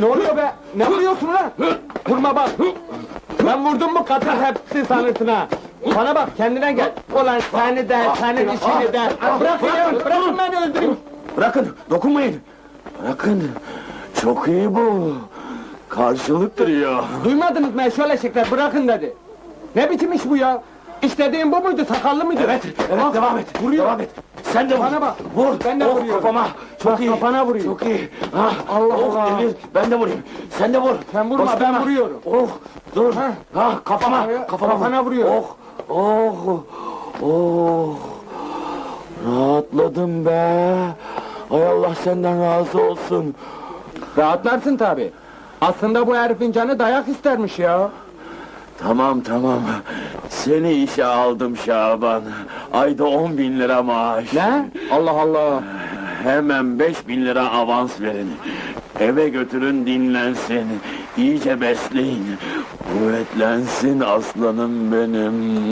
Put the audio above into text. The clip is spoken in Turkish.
Ne oluyor be? Ne vuruyorsun lan? Vurma bak. Ben vurdum mu katır hepsi sanırsın ha. Bana bak kendine gel. Ulan seni de, senin işini de. Bırakın ya, bırakın beni öldüreyim. Bırakın, dokunmayın. Bırakın. Çok iyi bu. Karşılıktır ya. Duymadınız mı şöyle şekler bırakın dedi. Ne biçim iş bu ya? İstediğin bu muydu, sakallı mıydı? Evet, evet Ah, devam et. Vuruyor. Devam et. Sen de vur. Bana bak. Vur. Ben de oh, vuruyorum. kafama. Çok Bak, iyi. kafana vuruyor. Çok iyi. Ah, Allah oh, Allah. Demir, ben de vurayım. Sen de vur. Sen vurma, Bastırma. ben vuruyorum. Oh, dur. Ha. Ah, kafama. Kafaya- Kafama, kafana vur. vuruyor. Oh, oh, oh. Rahatladım be. Ay Allah senden razı olsun. Rahatlarsın tabi. Aslında bu herifin canı dayak istermiş ya. Tamam tamam. Seni işe aldım Şaban. Ayda on bin lira maaş. Ne? Allah Allah. Hemen beş bin lira avans verin. Eve götürün dinlensin. İyice besleyin. Kuvvetlensin aslanım benim.